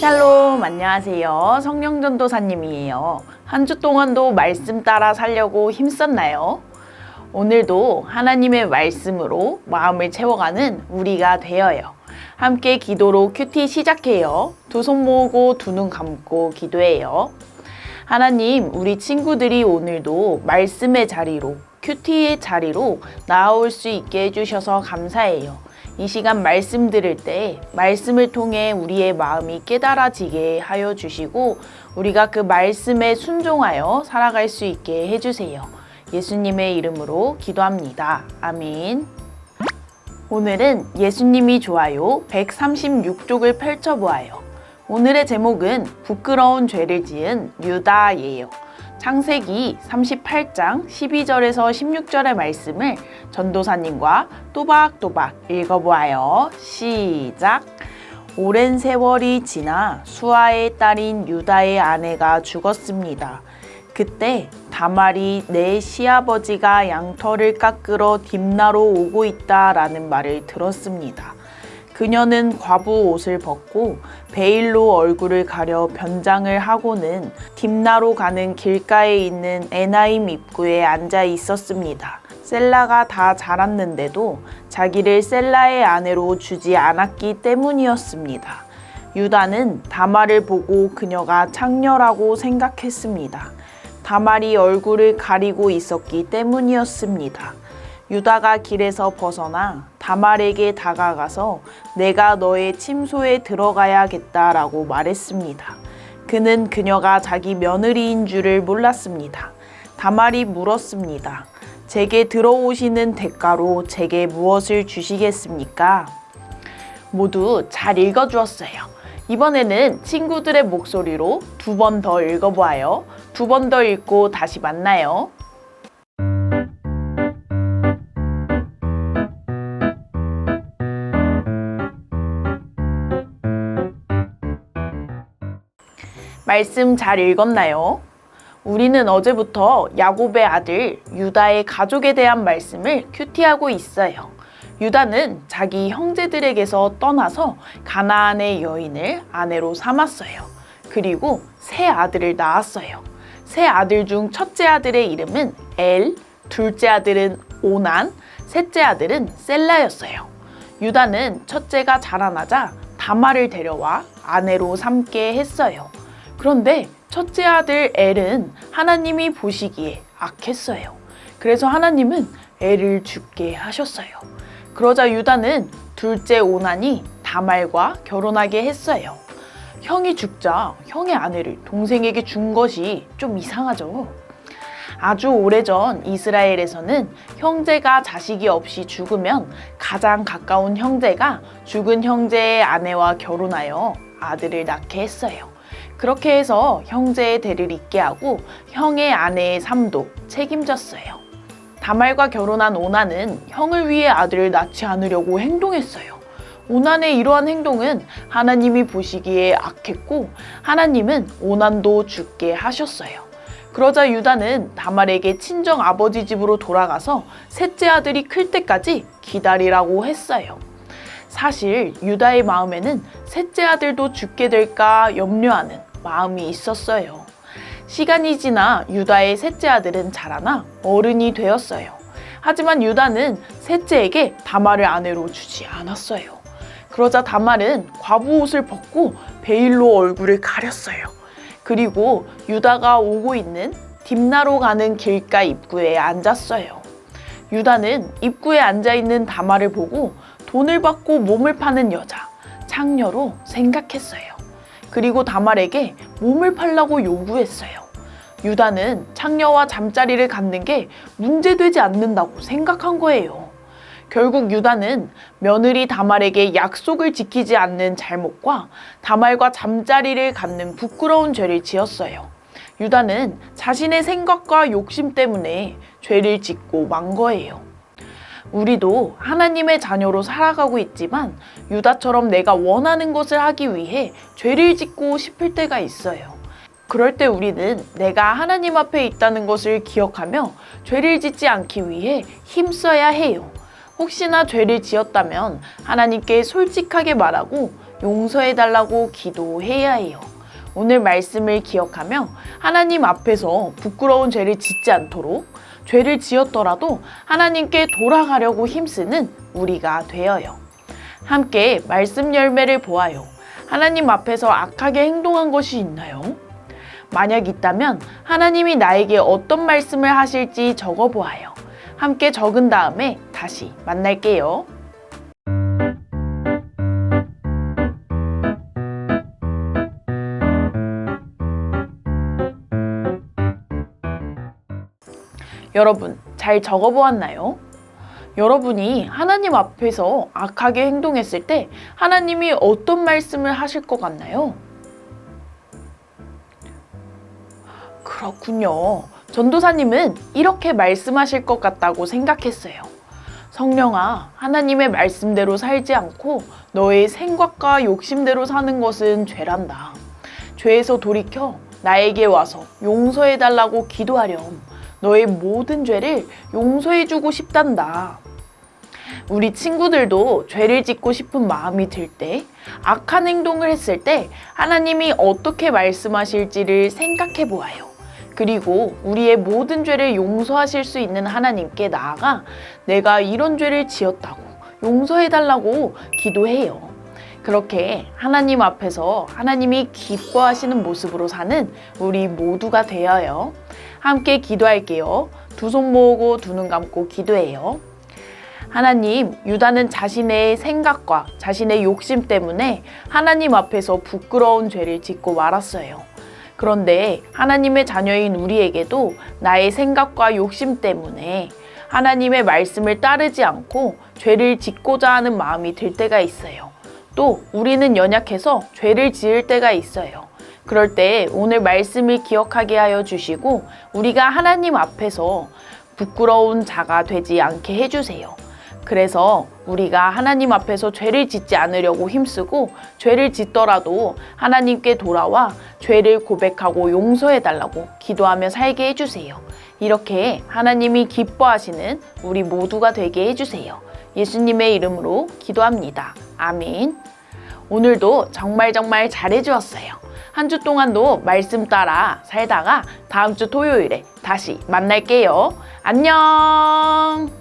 샬롬 안녕하세요. 성령전도사님이에요. 한 주 동안도 말씀 따라 살려고 힘썼나요? 오늘도 하나님의 말씀으로 마음을 채워가는 우리가 되어요. 함께 기도로 큐티 시작해요. 두 손 모으고 두 눈 감고 기도해요. 하나님 우리 친구들이 오늘도 말씀의 자리로 큐티의 자리로 나올 수 있게 해주셔서 감사해요 이 시간 말씀 들을 때 말씀을 통해 우리의 마음이 깨달아지게 하여 주시고 우리가 그 말씀에 순종하여 살아갈 수 있게 해주세요. 예수님의 이름으로 기도합니다. 아멘. 오늘은 예수님이 좋아요 136쪽을 펼쳐보아요. 오늘의 제목은 부끄러운 죄를 지은 유다예요. 창세기 38장 12절에서 16절의 말씀을 전도사님과 또박또박 읽어보아요. 시작. 오랜 세월이 지나 수아의 딸인 유다의 아내가 죽었습니다. 그때 다말이 내 시아버지가 양털을 깎으러 딥나로 오고 있다라는 말을 들었습니다. 그녀는 과부 옷을 벗고 베일로 얼굴을 가려 변장을 하고는 딥나로 가는 길가에 있는 에나임 입구에 앉아 있었습니다. 셀라가 다 자랐는데도 자기를 셀라의 아내로 주지 않았기 때문이었습니다. 유다는 다말을 보고 그녀가 창녀라고 생각했습니다. 다말이 얼굴을 가리고 있었기 때문이었습니다. 유다가 길에서 벗어나 다말에게 다가가서 내가 너의 침소에 들어가야겠다라고 말했습니다. 그는 그녀가 자기 며느리인 줄을 몰랐습니다. 다말이 물었습니다. 제게 들어오시는 대가로 제게 무엇을 주시겠습니까? 모두 잘 읽어주었어요. 이번에는 친구들의 목소리로 두 번 더 읽어보아요. 두 번 더 읽고 다시 만나요. 말씀 잘 읽었나요? 우리는 어제부터 야곱의 아들 유다의 가족에 대한 말씀을 큐티하고 있어요. 유다는 자기 형제들에게서 떠나서 가나안의 여인을 아내로 삼았어요. 그리고 세 아들을 낳았어요. 세 아들 중 첫째 아들의 이름은 엘, 둘째 아들은 오난, 셋째 아들은 셀라였어요. 유다는 첫째가 자라나자 다말을 데려와 아내로 삼게 했어요. 그런데 첫째 아들 엘은 하나님이 보시기에 악했어요. 그래서 하나님은 엘을 죽게 하셨어요. 그러자 유다는 둘째 오난이 다말과 결혼하게 했어요. 형이 죽자 형의 아내를 동생에게 준 것이 좀 이상하죠. 아주 오래전 이스라엘에서는 형제가 자식이 없이 죽으면 가장 가까운 형제가 죽은 형제의 아내와 결혼하여 아들을 낳게 했어요. 그렇게 해서 형제의 대를 잇게 하고 형의 아내의 삶도 책임졌어요. 다말과 결혼한 오나는 형을 위해 아들을 낳지 않으려고 행동했어요. 오난의 이러한 행동은 하나님이 보시기에 악했고 하나님은 오난도 죽게 하셨어요. 그러자 유다는 다말에게 친정 아버지 집으로 돌아가서 셋째 아들이 클 때까지 기다리라고 했어요. 사실 유다의 마음에는 셋째 아들도 죽게 될까 염려하는 마음이 있었어요. 시간이 지나 유다의 셋째 아들은 자라나 어른이 되었어요. 하지만 유다는 셋째에게 다말을 아내로 주지 않았어요. 그러자 다말은 과부 옷을 벗고 베일로 얼굴을 가렸어요. 그리고 유다가 오고 있는 딥나로 가는 길가 입구에 앉았어요. 유다는 입구에 앉아 있는 다말을 보고 돈을 받고 몸을 파는 여자, 창녀로 생각했어요. 그리고 다말에게 몸을 팔라고 요구했어요. 유다는 창녀와 잠자리를 갖는 게 문제되지 않는다고 생각한 거예요. 결국 유다는 며느리 다말에게 약속을 지키지 않는 잘못과 다말과 잠자리를 갖는 부끄러운 죄를 지었어요. 유다는 자신의 생각과 욕심 때문에 죄를 짓고 만 거예요. 우리도 하나님의 자녀로 살아가고 있지만 유다처럼 내가 원하는 것을 하기 위해 죄를 짓고 싶을 때가 있어요. 그럴 때 우리는 내가 하나님 앞에 있다는 것을 기억하며 죄를 짓지 않기 위해 힘써야 해요. 혹시나 죄를 지었다면 하나님께 솔직하게 말하고 용서해 달라고 기도해야 해요. 오늘 말씀을 기억하며 하나님 앞에서 부끄러운 죄를 짓지 않도록 죄를 지었더라도 하나님께 돌아가려고 힘쓰는 우리가 되어요. 함께 말씀 열매를 보아요. 하나님 앞에서 악하게 행동한 것이 있나요? 만약 있다면 하나님이 나에게 어떤 말씀을 하실지 적어 보아요. 함께 적은 다음에 다시 만날게요. 여러분, 잘 적어 보았나요? 여러분이 하나님 앞에서 악하게 행동했을 때 하나님이 어떤 말씀을 하실 것 같나요? 그렇군요. 전도사님은 이렇게 말씀하실 것 같다고 생각했어요. 성령아, 하나님의 말씀대로 살지 않고 너의 생각과 욕심대로 사는 것은 죄란다. 죄에서 돌이켜 나에게 와서 용서해 달라고 기도하렴. 너의 모든 죄를 용서해 주고 싶단다. 우리 친구들도 죄를 짓고 싶은 마음이 들 때, 악한 행동을 했을 때 하나님이 어떻게 말씀하실지를 생각해 보아요. 그리고 우리의 모든 죄를 용서하실 수 있는 하나님께 나아가 내가 이런 죄를 지었다고 용서해 달라고 기도해요. 그렇게 하나님 앞에서 하나님이 기뻐하시는 모습으로 사는 우리 모두가 되어요. 함께 기도할게요. 두 손 모으고 두 눈 감고 기도해요. 하나님, 유다는 자신의 생각과 자신의 욕심 때문에 하나님 앞에서 부끄러운 죄를 짓고 말았어요. 그런데 하나님의 자녀인 우리에게도 나의 생각과 욕심 때문에 하나님의 말씀을 따르지 않고 죄를 짓고자 하는 마음이 들 때가 있어요. 또 우리는 연약해서 죄를 지을 때가 있어요. 그럴 때 오늘 말씀을 기억하게 하여 주시고 우리가 하나님 앞에서 부끄러운 자가 되지 않게 해주세요. 그래서 우리가 하나님 앞에서 죄를 짓지 않으려고 힘쓰고 죄를 짓더라도 하나님께 돌아와 죄를 고백하고 용서해 달라고 기도하며 살게 해주세요. 이렇게 하나님이 기뻐하시는 우리 모두가 되게 해주세요. 예수님의 이름으로 기도합니다. 아멘. 오늘도 정말 정말 잘해주었어요. 한 주 동안도 말씀 따라 살다가 다음 주 토요일에 다시 만날게요. 안녕!